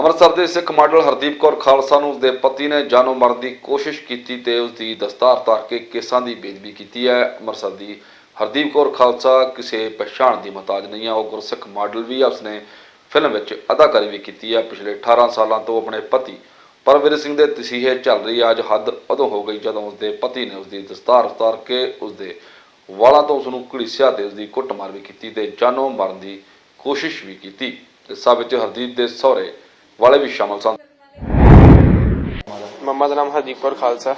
ਅੰਮ੍ਰਿਤਸਰ ਦੇ ਸਿੱਖ ਮਾਡਲ ਹਰਦੀਪ ਕੌਰ ਖਾਲਸਾ ਨੂੰ ਉਸਦੇ ਪਤੀ ਨੇ ਜਾਨੋਂ ਮਾਰਨ ਦੀ ਕੋਸ਼ਿਸ਼ ਕੀਤੀ ਤੇ ਉਸਦੀ ਦਸਤਾਰ ਤਾਰ ਕੇ ਕੇਸਾਂ ਦੀ ਬੇਦਬੀ ਕੀਤੀ ਹੈ। ਅੰਮ੍ਰਿਤਸਰ ਦੀ ਹਰਦੀਪ ਕੌਰ ਖਾਲਸਾ ਕਿਸੇ ਪਛਾਣ ਦੀ ਮਹਤਾਜ ਨਹੀਂ ਹੈ। ਉਹ ਗੁਰਸਿੱਖ ਮਾਡਲ ਵੀ ਹੈ ਉਸਨੇ ਫਿਲਮ ਵਿੱਚ ਅਦਾਕਾਰੀ ਵੀ ਕੀਤੀ ਹੈ। ਪਿਛਲੇ 18 ਸਾਲਾਂ ਤੋਂ ਆਪਣੇ ਪਤੀ ਪਰਮਵੀਰ ਸਿੰਘ ਦੇ ਤਸੀਹੇ ਚੱਲ ਰਹੀ ਹੈ। ਅੱਜ ਹੱਦ ਉਦੋਂ ਹੋ ਗਈ ਜਦੋਂ ਉਸਦੇ ਪਤੀ ਨੇ ਉਸਦੀ ਦਸਤਾਰ ਉਤਾਰ ਕੇ ਉਸਦੇ ਵਾਲਾਂ ਤੋਂ ਉਸਨੂੰ ਘੜੀਸਿਆ ਤੇ ਉਸਦੀ ਕੁੱਟਮਾਰ ਵੀ ਕੀਤੀ ਤੇ ਜਾਨੋਂ ਮਾਰਨ ਦੀ ਕੋਸ਼ਿਸ਼ ਵੀ ਕੀਤੀ। ਇਸ ਸਭ ਵਿੱਚ ਹਰਦੀਪ ਦੇ ਸਹੁਰੇ ਵਾਲੇ ਵੀ ਸ਼ਾਮਲ ਸਨ। ਮੰਮਾ ਦਾ ਨਾਮ ਹਰਦੀਪ ਕੌਰ ਖਾਲਸਾ।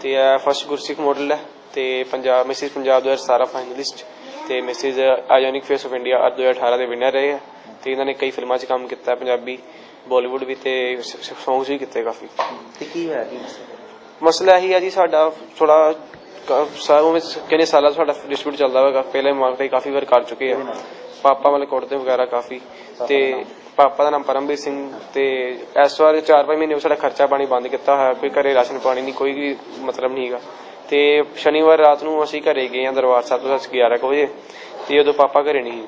ਤੇ ਇਹ ਫਸਟ ਗੁਰਸਿੱਖ ਮਾਡਲ ਹੈ। ਤੇ ਪੰਜਾਬ ਮਿਸਿਸ ਪੰਜਾਬ 2017 ਫਾਈਨਲਿਸਟ ਤੇ Mrs ionic face of India 2018 ਦੇ ਵਿਨਰ ਰਹੇ ਹੈ। ਤੇ ਇਹਨਾਂ ਨੇ ਕਈ ਫਿਲਮਾਂ 'ਚ ਕੰਮ ਕੀਤਾ ਹੈ, ਪੰਜਾਬੀ ਬਾਲੀਵੁੱਡ ਵੀ ਤੇ ਸੌਂਗਸ ਵੀ ਕੀਤੇ ਕਾਫੀ। ਤੇ ਕੀ ਹੋਇਆ ਕੀ ਮਸਲਾ ਇਹੀ ਹੈ ਜੀ ਸਾਡਾ ਥੋੜਾ ਸਾਲੋਂ ਵਿੱਚ ਕਿੰਨੇ ਸਾਲਾਂ ਤੋਂ ਸਾਡਾ ਡਿਸਪਿਊਟ ਚੱਲਦਾ ਹੋਵੇਗਾ ਪਹਿਲੇ ਮਾਰਕੇ ਕਾਫੀ ਵਾਰ ਕਰ ਚੁੱਕੇ ਆ। ਪਾਪਾ ਵਾਲੇ ਕੁੱਟਦੇ ਵਗੈਰਾ ਕਾਫੀ ਤੇ ਪਾਪਾ ਦਾ ਨਾਮ ਪਰਮਵੀਰ ਸਿੰਘ ਤੇ ਇਸ ਵਾਰ 4-5 ਮਹੀਨੇ ਤੋਂ ਸਾਡਾ ਖਰਚਾ ਪਾਣੀ ਬੰਦ ਕੀਤਾ ਹੋਇਆ, ਕੋਈ ਘਰੇ ਰਾਸ਼ਨ ਪਾਣੀ ਨਹੀਂ, ਕੋਈ ਵੀ ਮਤਲਬ ਨਹੀਂ ਹੈਗਾ। ਤੇ ਸ਼ਨੀਵਾਰ ਰਾਤ ਨੂੰ ਅਸੀਂ ਘਰੇ ਗਏ ਆ ਦਰਬਾਰ ਸਾਹਿਬ ਤੋਂ 11 ਵਜੇ, ਤੇ ਉਦੋਂ ਪਾਪਾ ਘਰੇ ਨਹੀਂ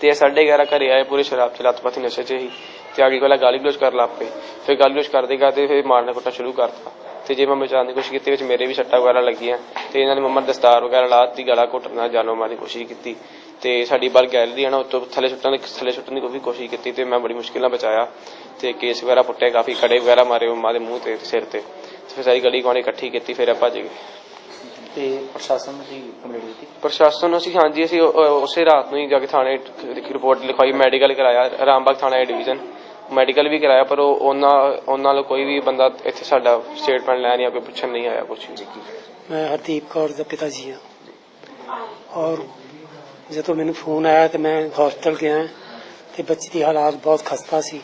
ਤੇ 11:30 ਘਰੇ ਆਏ, ਪੂਰੇ ਸ਼ਰਾਬ ਚ ਲੱਤ ਪੱਤੀ ਨਸ਼ੇ ਚ ਹੀ ਤੇ ਆਗੇ ਕੋਲਾ ਗਾਲੀ ਗਲੋਚ ਕਰ ਲੱਗ ਪਏ। ਫਿਰ ਗਾਲੀ ਗਲੋਚ ਕਰਦੇ ਕਰਦੇ ਫਿਰ ਮਾਰਨਾ ਕੁੱਟਣਾ ਸ਼ੁਰੂ ਕਰਤਾ। ਤੇ ਜੇ ਮੈਂ ਬਚਾਉਣ ਦੀ ਕੋਸ਼ਿਸ਼ ਕੀਤੀ, ਵਿੱਚ ਮੇਰੇ ਵੀ ਸੱਟਾਂ ਵਗੈਰਾ ਲੱਗੀਆਂ, ਤੇ ਇਹਨਾਂ ਨੇ ਮੰਮਾ ਦਸਤਾਰ ਵਗੈਰਾ ਲਾ ਲਾਤੀ, ਗਲਾ ਘੁੱਟਣਾ ਜਾਨੋਂ ਮਾਰਨ ਦੀ ਕੋਸ਼ਿਸ਼ ਕੀਤੀ। ਤੇ ਸਾਡੀ ਬਾਲ ਗੈਲਰੀ ਹੈ ਨਾ ਉੱਤੋਂ ਥੱਲੇ ਸੁੱਟਣ ਦੀ ਥੱਲੇ ਸੁੱਟਣ ਦੀ ਕੋਈ ਕੋਸ਼ਿਸ਼ ਕੀਤੀ ਤੇ ਮੈਂ ਬੜੀ ਮੁਸ਼ਕਿਲ ਨਾਲ ਬਚਾਇਆ। ਤੇ ਕੇਸ ਵਗੈਰਾ ਪੁੱਟੇ ਕਾਫੀ ਕੜੇ ਵਗੈਰਾ ਮਾਰੇ ਮੰਮਾ ਦੇ ਮੂੰਹ ਤੇ ਸਿਰ ਤੇ। ਤੇ ਫਿਰ ਸਾਰੀ ਗਲੀ ਗਾਣੇ ਇਕੱਠੀ ਕੀਤੀ ਫਿਰ ਆਪਾਂ ਭੱਜ ਗਏ ਤੇ ਪ੍ਰਸ਼ਾਸਨ ਨੂੰ ਜੀ ਕੰਪਲੇਂਟ ਦਿੱਤੀ ਪ੍ਰਸ਼ਾਸਨ ਨੂੰ ਅਸੀਂ ਹਾਂਜੀ ਅਸੀਂ ਉਹ- ਉਸੇ ਰਾਤ ਨੂੰ ਹੀ ਜਾ ਕੇ ਥਾਣੇ ਰਿਪੋਰਟ ਲਿਖਵਾਈ ਮੈਡੀਕਲ ਕਰਾਇਆ ਰਾਮਬਾਗ ਥਾਣਾ ਡਿਵੀਜ਼ਨ ਮੈਡੀਕਲ ਵੀ ਕਰਾਇਆ ਪਰ ਉਹ ਉਹਨਾਂ ਉਹਨਾਂ ਨਾਲ ਕੋਈ ਵੀ ਬੰਦਾ ਇੱਥੇ ਸਾਡਾ ਸਟੇਟਮੈਂਟ ਲੈਣ ਜਾਂ ਕੋਈ ਪੁੱਛਣ ਨਹੀਂ ਆਇਆ ਕੁਝ ਵੀ। ਮੈਂ ਹਰਦੀਪ ਕੌਰ ਦਾ ਪਿਤਾ ਜੀ ਹਾਂ। ਔਰ ਜਦੋਂ ਮੈਨੂੰ ਫੋਨ ਆਇਆ ਤੇ ਮੈਂ ਹਸਪਤਾਲ ਗਿਆ ਤੇ ਬੱਚੀ ਦੀ ਹਾਲਾਤ ਬਹੁਤ ਖਸਤਾ ਸੀ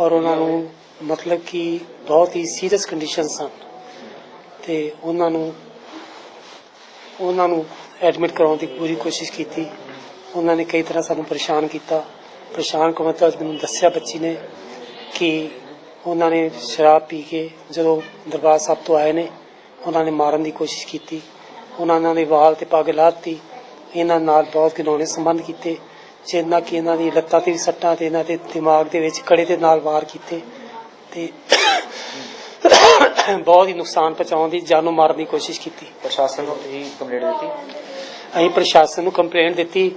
ਔਰ ਉਹਨਾਂ ਨੂੰ ਮਤਲਬ ਕਿ ਬਹੁਤ ਹੀ ਸੀਰੀਅਸ ਕੰਡੀਸ਼ਨ ਸਨ ਤੇ ਉਹਨਾਂ ਨੂੰ ਉਹਨਾਂ ਨੂੰ ਐਡਮਿਟ ਕਰਾਉਣ ਦੀ ਪੂਰੀ ਕੋਸ਼ਿਸ਼ ਕੀਤੀ। ਉਹਨਾਂ ਨੇ ਕਈ ਤਰ੍ਹਾਂ ਸਾਨੂੰ ਪਰੇਸ਼ਾਨ ਕੀਤਾ। ਪਰੇਸ਼ਾਨ ਕਰਨ ਤੋਂ ਮੈਨੂੰ ਦੱਸਿਆ ਬੱਚੀ ਨੇ ਕਿ ਉਹਨਾਂ ਨੇ ਸ਼ਰਾਬ ਪੀ ਕੇ ਜਦੋਂ ਦਰਬਾਰ ਸਾਹਿਬ ਤੋਂ ਆਏ ਨੇ, ਉਹਨਾਂ ਨੇ ਮਾਰਨ ਦੀ ਕੋਸ਼ਿਸ਼ ਕੀਤੀ। ਉਹਨਾਂ ਇਹਨਾਂ ਦੇ ਵਾਲ ਤੇ ਪੱਗ ਲਾਤੀ ਇਹਨਾਂ ਨਾਲ ਬਹੁਤ ਘਿਨੌਣੇ ਸੰਬੰਧ ਕੀਤੇ ਜਿੰਨਾ ਕਿ ਇਹਨਾਂ ਦੀ ਲੱਤਾਂ ਤੇ ਵੀ ਸੱਟਾਂ ਤੇ ਇਹਨਾਂ ਦੇ ਦਿਮਾਗ ਦੇ ਵਿੱਚ ਕੜੇ ਦੇ ਨਾਲ ਵਾਰ ਕੀਤੇ ਤੇ ਬਹੁਤ ਹੀ ਨੁਕਸਾਨ ਪਹੁੰਚਾਉਣ ਦੀ ਜਾਨੋਂ ਮਾਰਨ ਦੀ ਕੋਸ਼ਿਸ਼ ਕੀਤੀ। ਪ੍ਰਸ਼ਾਸਨ ਨੂੰ ਤੁਸੀਂ ਕੰਪਲੇਂਟ ਦਿੱਤੀ? ਅਸੀਂ ਪ੍ਰਸ਼ਾਸਨ ਨੂੰ ਕੰਪਲੇਂਟ ਦਿੱਤੀ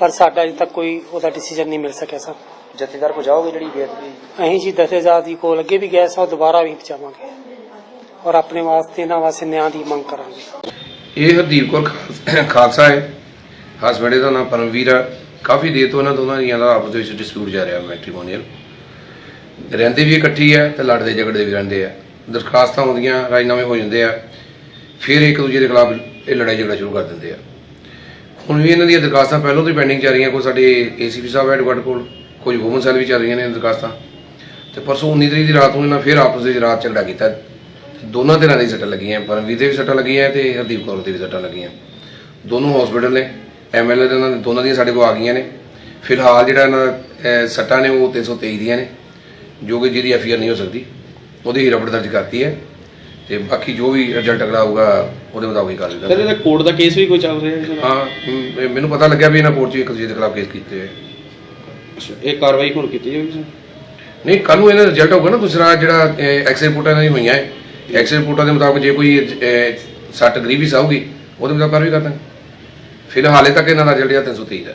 ਪਰ ਸਾਡਾ ਅਜੇ ਤੱਕ ਕੋਈ ਉਹਦਾ ਡਿਸੀਜਨ ਨਹੀਂ ਮਿਲ ਸਕਿਆ ਸਰ। ਜਥੇਦਾਰ ਕੋ ਜਾਓਗੇ ਜਿਹੜੀ ਬੇਅਦਬੀ ਅਸੀਂ ਜੀ ਦਸੇਜ਼ਾਰ ਦੀ ਕੋਲ ਅੱਗੇ ਵੀ ਗਏ ਸਾਂ ਦੁਬਾਰਾ ਵੀ ਪਹੁੰਚਾਵਾਂਗੇ ਔਰ ਆਪਣੇ ਵਾਸਤੇ ਇਹਨਾਂ ਵਾਸਤੇ ਨਿਆਂ ਦੀ ਮੰਗ ਕਰਾਂਗੇ। ਇਹ ਹਰਦੀਪ ਕੌਰ ਖਾਲ- ਖਾਲਸਾ ਹੈ। ਹਸਬੰਡ ਦਾ ਨਾਮ ਪਰਮਵੀਰ ਆ। ਕਾਫੀ ਦੇਰ ਤੋਂ ਇਹਨਾਂ ਦੋਨਾਂ ਦੀਆਂ ਦਾ ਆਪਸ ਦੇ ਵਿੱਚ ਡਿਸਪਿਊਟ ਜਾ ਰਿਹਾ ਮੈਟ੍ਰੀਮੋਨੀਅਲ ਰਹਿੰਦੇ ਵੀ ਇਕੱਠੀ ਆ ਤੇ ਲੜਦੇ ਝਗੜਦੇ ਵੀ ਰਹਿੰਦੇ ਆ। ਦਰਖਾਸਤਾਂ ਆਉਂਦੀਆਂ, ਰਾਜਨਾਮੇ ਹੋ ਜਾਂਦੇ ਆ। ਫਿਰ ਇੱਕ ਦੂਜੇ ਦੇ ਖਿਲਾਫ ਇਹ ਲੜਾਈ ਝਗੜਾ ਸ਼ੁਰੂ ਕਰ ਦਿੰਦੇ ਆ। ਹੁਣ ਵੀ ਇਹਨਾਂ ਦੀਆਂ ਦਰਖਾਸਤਾਂ ਪਹਿਲਾਂ ਤੋਂ ਹੀ ਪੈਂਡਿੰਗ ਚੱਲ ਰਹੀਆਂ, ਕੋਈ ਸਾਡੇ ਏਸੀਪੀ ਸਾਹਿਬ ਹੈਡਕੁਆਟਰ ਕੋਲ ਕੁਝ ਵੂਮਨ ਸੈੱਲ ਵੀ ਚੱਲ ਰਹੀਆਂ ਨੇ ਦਰਖਾਸਤਾਂ। ਤੇ ਪਰਸੋਂ 19 ਤਰੀਕ ਦੀ ਰਾਤ ਨੂੰ ਇਹਨਾਂ ਫਿਰ ਆਪਸ ਵਿੱਚ ਰਾਤ ਝਗੜਾ ਕੀਤਾ। ਦੋਨਾਂ ਧਿਰਾਂ ਦੀ ਸੱਟਾਂ ਲੱਗੀਆਂ, ਪਰਮਵੀਰ ਦੇ ਵੀ ਸੱਟਾਂ ਲੱਗੀਆਂ ਤੇ ਹਰਦੀਪ ਕੌਰ ਦੇ ਵੀ ਸੱਟਾਂ ਲੱਗੀਆਂ। ਦੋਨੋਂ ਹਸਪੀਟਲ ਨੇ। ਐਮਐਲਏ ਦੇ ਉਹਨਾਂ ਦੇ ਦੋਨਾਂ ਦੀਆਂ ਸਾਡੇ ਕੋਲ ਆ ਗਈਆਂ ਨੇ। ਫਿਲਹਾਲ ਜਿਹੜਾ ਇਹਨਾਂ ਦਾ, ਸੱਟਾਂ ਨੇ ਉਹ 323 ਦੀਆਂ ਨੇ ਜੋ ਕਿ ਜਿਹਦੀ ਐਫਆਈਆਰ ਨਹੀਂ ਹੋ ਸਕਦੀ। ਉਹਦੀ ਰਿਪੋਰਟ ਦਰਜ ਕਰਤੀ ਹੈ। ਤੇ ਬਾਕੀ ਜੋ ਵੀ ਰਿਜ਼ਲਟ ਅਗਲਾ ਆਊਗਾ ਉਹਦੇ ਮੁਤਾਬਕ ਹੀ ਕਾਰਵਾਈ ਸਰ ਕਰਾਂਗੇ ਇਹਦਾ ਕੋਰਟ ਦਾ ਕੇਸ ਵੀ ਕੋਈ ਚੱਲ ਰਿਹਾ ਹੈ? ਹਾਂ ਮੈਨੂੰ ਪਤਾ ਲੱਗਿਆ ਵੀ ਇਹਨਾਂ ਕੋਰਟ 'ਚ ਇੱਕ ਦੂਜੇ ਦੇ ਖਿਲਾਫ ਕੇਸ ਕੀਤੇ ਹੋਏ ਇਹ ਕਾਰਵਾਈ ਹੁਣ ਕੀਤੀ ਜਾਵੇਗੀ ਸਰ ਨਹੀਂ ਕੱਲ ਨੂੰ ਇਹਨਾਂ ਦਾ ਰਿਜ਼ਲਟ ਆਊਗਾ ਨਾ ਦੂਸਰਾ ਜਿਹੜਾ ਐਕਸਰੇ ਰਿਪੋਰਟਾਂ ਦੀ ਹੋਈਆਂ ਹੈ। ਐਕਸਰੇ ਰਿਪੋਰਟਾਂ ਦੇ ਮੁਤਾਬਕ ਜੇ ਕੋਈ ਸੱਟ ਗਰੀਵੀਸ ਆਊਗੀ ਉਹਦੇ ਮੁਤਾਬਕ ਕਾਰਵਾਈ ਕਰ ਦਾਂਗੇ। ਫਿਲਹਾਲ ਹਾਲੇ ਤੱਕ ਇਹਨਾਂ ਦਾ ਰਿਜ਼ਲਟ 323 ਹੈ।